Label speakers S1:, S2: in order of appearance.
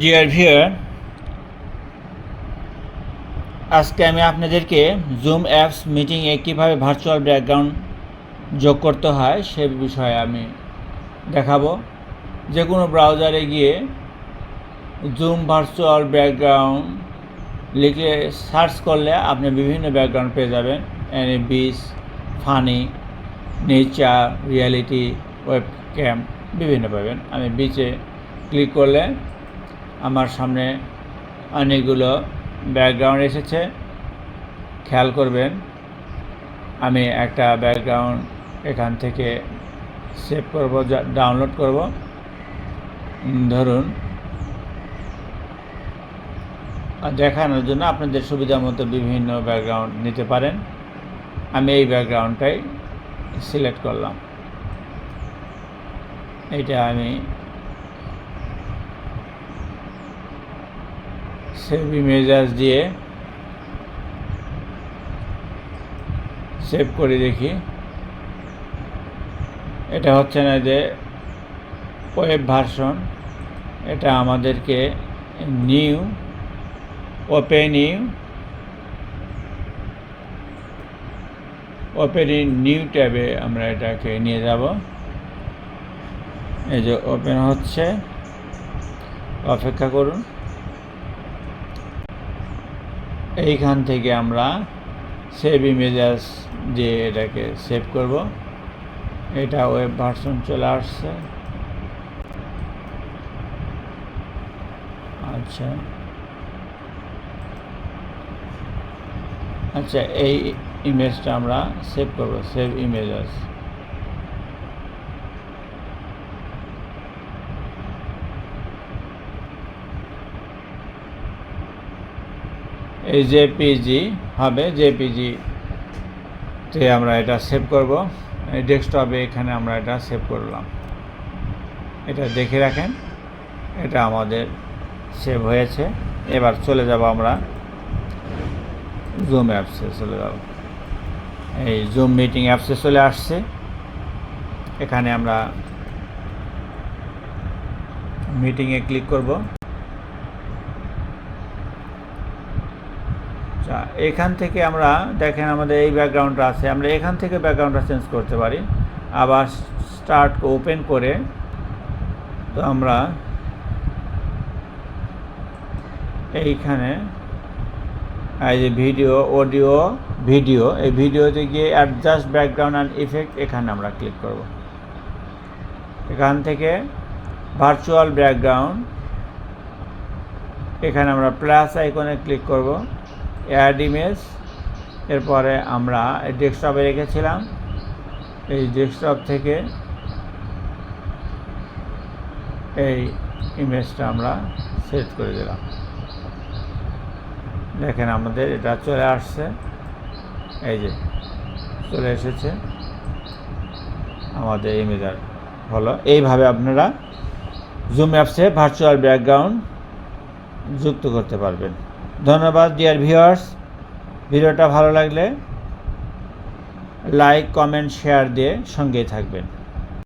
S1: Dear viewer আজকে আমি আপনাদেরকে জুম অ্যাপস মিটিংয়ে কীভাবে ভার্চুয়াল ব্যাকগ্রাউন্ড যোগ করতে হয় সে বিষয়ে আমি দেখাবো। যে কোনো ব্রাউজারে গিয়ে জুম ভার্চুয়াল ব্যাকগ্রাউন্ড লিখে সার্চ করলে আপনি বিভিন্ন ব্যাকগ্রাউন্ড পেয়ে যাবেন। এনে beach funny nature reality webcam বিভিন্ন পাবেন। আমি বিচে ক্লিক করলে আমার সামনে অনেকগুলো ব্যাকগ্রাউন্ড এসেছে। খেয়াল করবেন, আমি একটা ব্যাকগ্রাউন্ড এখান থেকে সেভ করব ডাউনলোড করব। ধরুন দেখানোর জন্য আপনাদের সুবিধা মতো বিভিন্ন ব্যাকগ্রাউন্ড নিতে পারেন। আমি এই ব্যাকগ্রাউন্ডটাই সিলেক্ট করলাম। এটা আমি সেভ ইমেজাস দিয়ে সেভ করে দেখি। এটা হচ্ছে না যে ওয়েব ভার্সন এটা আমাদেরকে new open you open in new ট্যাবে আমরা এটাকে নিয়ে যাব। এই যে ওপেন হচ্ছে, অপেক্ষা করুন। এইখান থেকে আমরা সেভ ইমেজাস দিয়ে এটাকে সেভ করব, এটা ওয়েব ভার্সন চলে আসছে। আচ্ছা। আচ্ছা এই ইমেজটা আমরা সেভ করব সেভ ইমেজাস এই জেপিজি হবে জেপিজি তে আমরা এটা সেভ করব। এই ডেস্কটপে এখানে আমরা এটা সেভ করলাম। এটা দেখে রাখেন, এটা আমাদের সেভ হয়েছে। এবার চলে যাব আমরা জুম অ্যাপসে চলে যাব। এই জুম মিটিং অ্যাপসে চলে আসছে। এখানে আমরা মিটিংয়ে ক্লিক করব। এখান থেকে আমরা দেখেন আমাদের এই ব্যাকগ্রাউন্ডটা আছে, আমরা এখান থেকে ব্যাকগ্রাউন্ডটা চেঞ্জ করতে পারি। আবার স্টার্ট ওপেন করে তো আমরা এইখানে এই যে ভিডিও অডিও ভিডিও এই ভিডিওতে গিয়ে অ্যাডজাস্ট ব্যাকগ্রাউন্ড অ্যান্ড ইফেক্ট এখানে আমরা ক্লিক করব। এখান থেকে ভার্চুয়াল ব্যাকগ্রাউন্ড এখানে আমরা প্লাস আইকনে ক্লিক করব। অ্যাড ইমেজ এরপরে আমরা ডেস্কটপে রেখেছিলাম। এই ডেস্কটপ থেকে এই ইমেজটা আমরা সেট করে দিলাম। দেখেন আমাদের এটা চলে আসছে। এই যে চলে এসেছে। আমাদের ইমেজার হলো। এইভাবে আপনারা জুম অ্যাপসে ভার্চুয়াল ব্যাকগ্রাউন্ড যুক্ত করতে পারবেন। ধন্যবাদ ডিয়ার ভিউয়ার্স ভিডিওটা ভালো লাগলে লাইক কমেন্ট শেয়ার দিয়ে সঙ্গেই থাকবেন।